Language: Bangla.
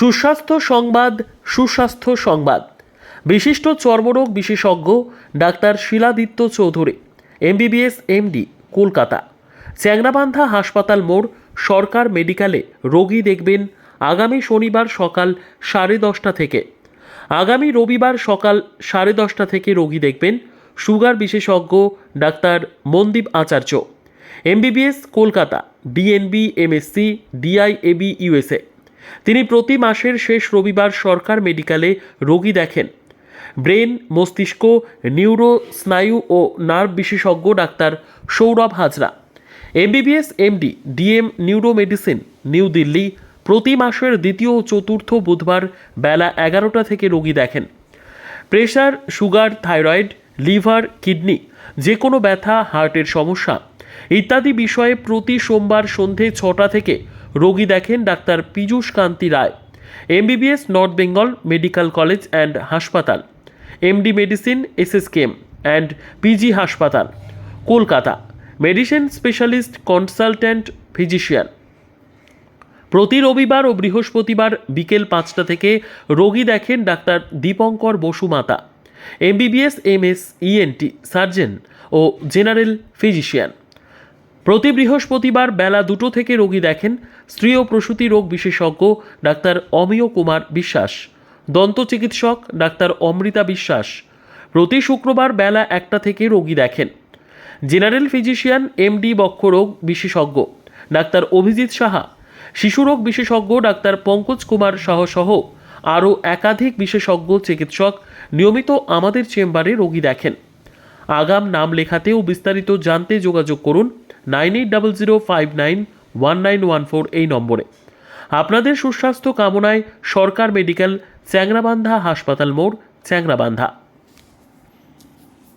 সুস্বাস্থ্য সংবাদ সুস্বাস্থ্য সংবাদ। বিশিষ্ট চর্মরোগ বিশেষজ্ঞ doctor Shiladitya Chowdhury, MBBS, MD, Kolkata. Changrabandha হাসপাতাল মোড়, সরকার মেডিকেলে রোগী দেখবেন আগামী শনিবার সকাল সাড়ে দশটা থেকে। আগামী রবিবার সকাল সাড়ে দশটা থেকে রোগী দেখবেন সুগার বিশেষজ্ঞ doctor Mandeep Acharya. MBBS, Kolkata, DNB, MSc, DIAB, USA. তিনি প্রতি মাসের শেষ রবিবার সরকার মেডিকেলে রোগী দেখেন। ব্রেন, মস্তিষ্ক নিউরো স্নায়ু ও নার্ভ বিশেষজ্ঞ doctor Sourav Hazra. MBBS, MD, DM neuro medicine New Delhi প্রতি মাসের দ্বিতীয় ও চতুর্থ বুধবার বেলা এগারোটা থেকে রোগী দেখেন। Pressure, sugar, thyroid, liver, kidney যে কোনো ব্যথা, হার্টের সমস্যা। ইত্যাদি বিষয়ে প্রতি সোমবার সন্ধে ছটা থেকে রোগী দেখেন doctor Piyush Kanti Roy, MBBS, North Bengal Medical College and হাসপাতাল, MD medicine, SSKM and PG হাসপাতাল, Kolkata, medicine specialist, consultant, physician. প্রতি রবিবার ও বৃহস্পতিবার বিকেল পাঁচটা থেকে রোগী দেখেন doctor Dipankar Basumata MBBS, MS, ENT surgeon ও জেনারেল ফিজিশিয়ান। প্রতি বৃহস্পতিবার বেলা দুটো থেকে রোগী দেখেন স্ত্রী ও প্রসূতি রোগ বিশেষজ্ঞ ডাক্তার অমিয় কুমার বিশ্বাস, দন্ত চিকিৎসক ডাক্তার অমৃতা বিশ্বাস। প্রতি শুক্রবার বেলা একটা থেকে রোগী দেখেন। জেনারেল ফিজিশিয়ান এমডি বক্ষরোগ বিশেষজ্ঞ ডাক্তার অভিজিৎ সাহা শিশুরোগ বিশেষজ্ঞ ডাক্তার পঙ্কজ কুমার সাহ সহ আরও একাধিক বিশেষজ্ঞ চিকিৎসক নিয়মিত আমাদের চেম্বারে রোগী দেখেন। আগাম নাম লেখাতেও বিস্তারিত জানতে যোগাযোগ করুন nine eight double zero five nine one nine one four এই নম্বরে। আপনাদের সুস্বাস্থ্য কামনায় সরকার মেডিকেল, চ্যাংরাবান্ধা হাসপাতাল মোড়, চ্যাংরাবান্ধা।